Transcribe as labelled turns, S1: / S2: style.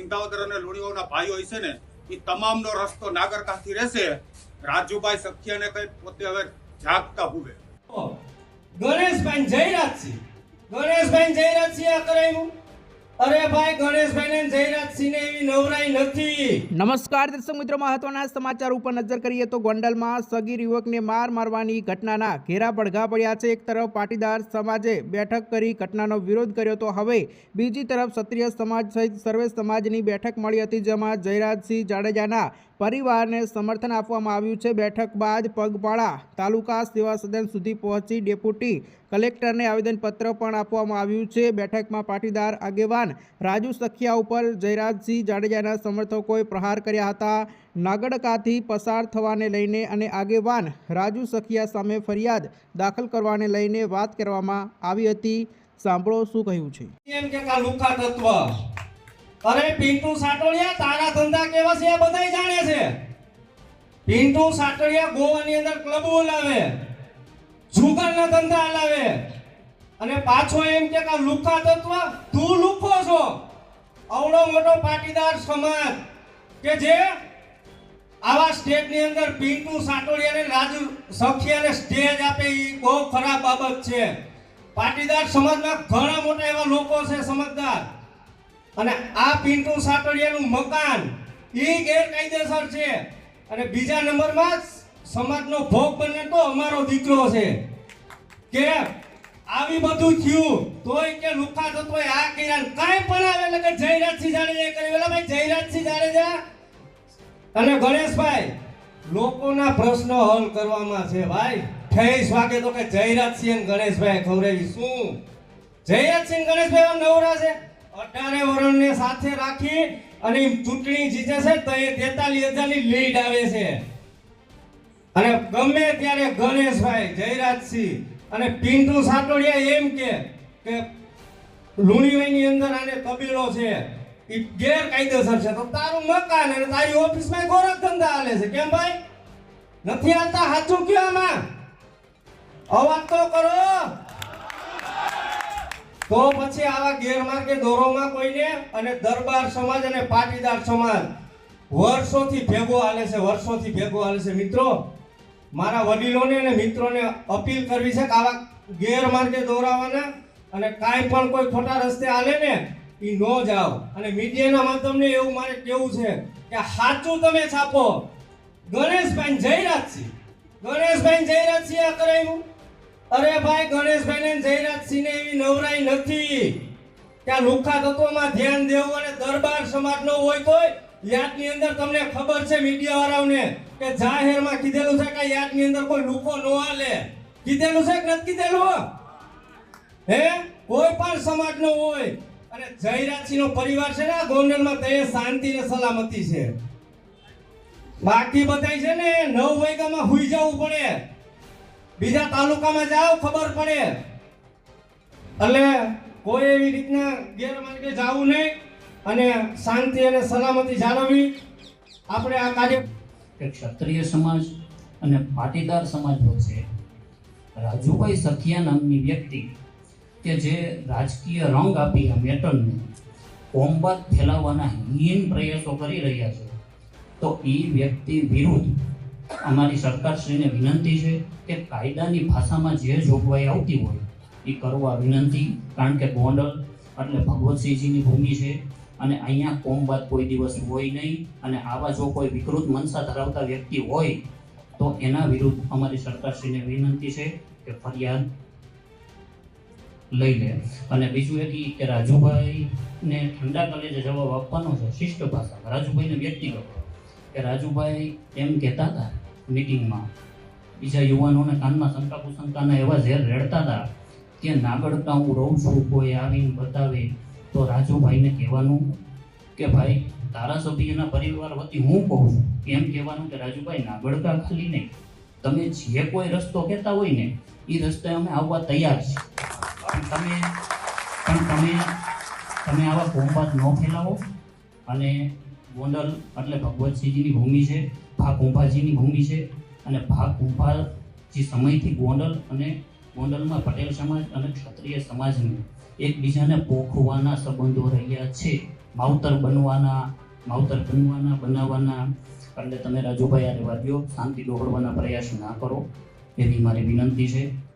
S1: સિંધાવદર અને લુણીઓના ભાઈઓ હશે ને એ તમામનો રસ્તો નાગરકાથી રહેશે. રાજુભાઈ સખિયાને કઈ પોતે હવે જાગતા હુવે.
S2: ગણેશભાઈ જયરાજસિંહ. ગણેશભાઈ જયરાજસિંહ આ કરાયું અરે ભાઈ ગણેશભાઈ ને
S3: નમસ્કાર દર્શક મિત્રો, મહત્વના સમાચાર ઉપર નજર કરીએ તો ગોંડલમાં સગીર યુવકને માર મારવાની ઘટનાના ઘેરા પડઘા પડ્યા છે. એક તરફ પાટીદાર સમાજે બેઠક કરી ઘટનાનો વિરોધ કર્યો તો હવે બીજી તરફ ક્ષત્રિય સમાજ સહિત સર્વે સમાજની બેઠક મળી હતી, જેમાં જયરાજસિંહ જાડેજાના પરિવારને સમર્થન આપવામાં આવ્યું છે. બેઠક બાદ પગપાળા તાલુકા સેવા સદન સુધી પહોંચી ડેપ્યુટી કલેક્ટરને આવેદનપત્ર પણ આપવામાં આવ્યું છે. બેઠકમાં પાટીદાર આગેવાન રાજુ સખિયા ઉપર જયરાજસિંહ જાડેજાના સમર્થકોએ પ્રહાર કર્યા હતા. નાગડકાથી પસાર થવાને લઈને અને આગેવાન રાજુ સખિયા સામે ફરિયાદ દાખલ કરવાને લઈને વાત કરવામાં આવી હતી. સાંભળો શું કહ્યું છે.
S2: એમ કે લુખા તત્વ. અરે, પિન્ટુ સાટોડિયા તારા ધંધા કેવા છે એ બધાય જાણે છે. પિન્ટુ સાટોડિયા ગોવાની અંદર ક્લબ બોલાવે. જુગારના ધંધા હલાવે. અને પાછો એમ કે લુખા તત્વ તું લુખો છો? અવડો મોટો પાટીદાર સમાજ કે જે આવા સ્ટેજની અંદર પિન્ટુ સાટોડિયાને રાજુ સખિયાને સ્ટેજ આપે એ બહુ ખરાબ બાબત છે. પાટીદાર સમાજમાં ઘણા મોટા એવા લોકો છે સમજદાર. અને આ પિન્ટુ સાટોડિયાનું મકાન એ ગેરકાયદેસર છે. અને બીજા નંબરમાં સમાજનો ભોગ બને તો અમારો દીકરો છે. કે આવી બધું થયું, તોય કે લુખા તોય આ કર્યા કાઈ પણ આવે, એટલે કે જયરાજસિંહ જાડેજા કરી વેલા ભાઈ, જયરાજસિંહ જાડેજા અને ગણેશભાઈ, લોકોના પ્રશ્નો હલ કરવામાં છે ભાઈ. ઠેસ વાગે તો કે જયરાજસિંહ અને ગણેશભાઈ ખવડાવી શું? જયરાજસિંહ ગણેશભાઈ નવરા છે. અઢારે વરણને સાથે રાખી અને ચૂંટણી જીતે છે તો એ તેતાલીસ હજારની લીડ આવે છે. અને ગમે ત્યારે ગણેશભાઈ, જયરાજસિંહ અને પિન્ટુ સાટોડિયા એમ કે કે અંદર આને કબીલો છે. એ ગેરકાયદેસર છે. તો તારું મકાન અને તારી ઓફિસમાં ગોરખ ધંધા હાલે છે. કેમ ભાઈ? નથી હાલતા? સાચું કયો આમાં? અવાજ તો કરો. તો પછી આવા ગેરમાર્ગે દોરોમાં કોઈને અને દરબાર સમાજ અને પાટીદાર સમાજ વર્ષોથી ભેગો હાલે છે, વર્ષોથી ભેગો હાલે છે. મિત્રો મારા વડીલોને અને મિત્રોને અપીલ કરવી છે કે આવા ગેરમાર્ગે દોરાવાના અને કાંઈ પણ કોઈ ખોટા રસ્તે હાલે ને, એ ન જાઓ. અને મીડિયાના માધ્યમને એવું મારે કેવું છે કે સાચું તમે છાપો. ગણેશભાઈ જયરાજસિંહ. ગણેશભાઈ જયરાજસિંહ આ કરાયું અરે ભાઈ ગણેશભાઈ ને જયરાજસિંહ ને એવી નવરાઈ નથી. ત્યાં લુખા તત્વોમાં ધ્યાન દેવું અને દરબાર સમાજનો હોય તોય યાદની અંદર તમને ખબર છે મીડિયા વાળાઓને કે જાહેરમાં કીધેલું છે કે યાદની અંદર કોઈ લુકો ન હાલે. કીધેલું છે કે નથી કીધેલું? હે? કોઈ પણ સમાજનો હોય. અને જયરાજસિંહનો પરિવાર છે ને આ ગોંડલમાં તે શાંતિ ને સલામતી છે. બાકી બધાય છે ને નવ વાગ્યામાં હુઈ જવું પડે. બીજા તાલુકામાં જાઓ, ખબર પડે. એટલે કોઈ એવી રીતના ગેરમાર્ગે જવું નહીં. અને શાંતિ અને સલામતી જાળવવી આપણે આ કાર્ય
S4: ક્ષત્રિય સમાજ અને પાટીદાર સમાજ વચ્ચે રાજુભાઈ સખિયા નામની વ્યક્તિ કે જે રાજકીય રંગ આપી આ મેટરને ફેલાવવાના હીન પ્રયાસો કરી રહ્યા છે, તો એ વ્યક્તિ વિરુદ્ધ અમારી સરકારશ્રીને વિનંતી છે કે કાયદાની ભાષામાં જે જોગવાઈ આવતી હોય એ કરવા વિનંતી, કારણ કે ગોંડલ એટલે ભગવતસિંહજીની ભૂમિ છે. અને અહીંયા કોમબાદ કોઈ દિવસ હોય નહીં. અને આવા જો કોઈ વિકૃત મનસા ધરાવતા વ્યક્તિ હોય, તો એના વિરુદ્ધ અમારી સરકારશ્રીને વિનંતી છે કે ફરિયાદ લઈ લે. અને બીજું એક કે રાજુભાઈને ઠંડા કલેજે જવાબ આપવાનો છે શિષ્ટ ભાષા. રાજુભાઈને વ્યક્તિગત. કે રાજુભાઈ એમ કહેતા હતા મિટિંગમાં, બીજા યુવાનોને કાનમાં શંકા કુશંકાના એવા ઝેર રેડતા હતા કે નાગડકા હું રહું છું, કોઈ આવીને બતાવે. તો રાજુભાઈને કહેવાનું કે ભાઈ, ધારાસભ્યના પરિવાર વતી હું કહું છું, એમ કહેવાનું કે રાજુભાઈ નાગડકા ખાલી નહીં. તમે જે કોઈ રસ્તો કહેતા હોય ને એ રસ્તે અમે આવવા તૈયાર છીએ. તમે, પણ તમે તમે આવા કોમ્બાત ન ફેલાવો. અને ગોંડલ એટલે ભગવતસિંહજીની ભૂમિ છે, ભા કુંભાજીની ભૂમિ છે, અને ભા કુંભાજી સમયથી ગોંડલ અને ગોંડલમાં પટેલ સમાજ અને ક્ષત્રિય સમાજને એકબીજાને પોખવાના સંબંધો રહ્યા છે. માવતર બનવાના માવતર બનવાના, બનાવવાના. એટલે તમે રાજુભાઈ આ રહેવા દો શાંતિ દોહડવાના પ્રયાસ ના કરો. એવી મારી વિનંતી છે.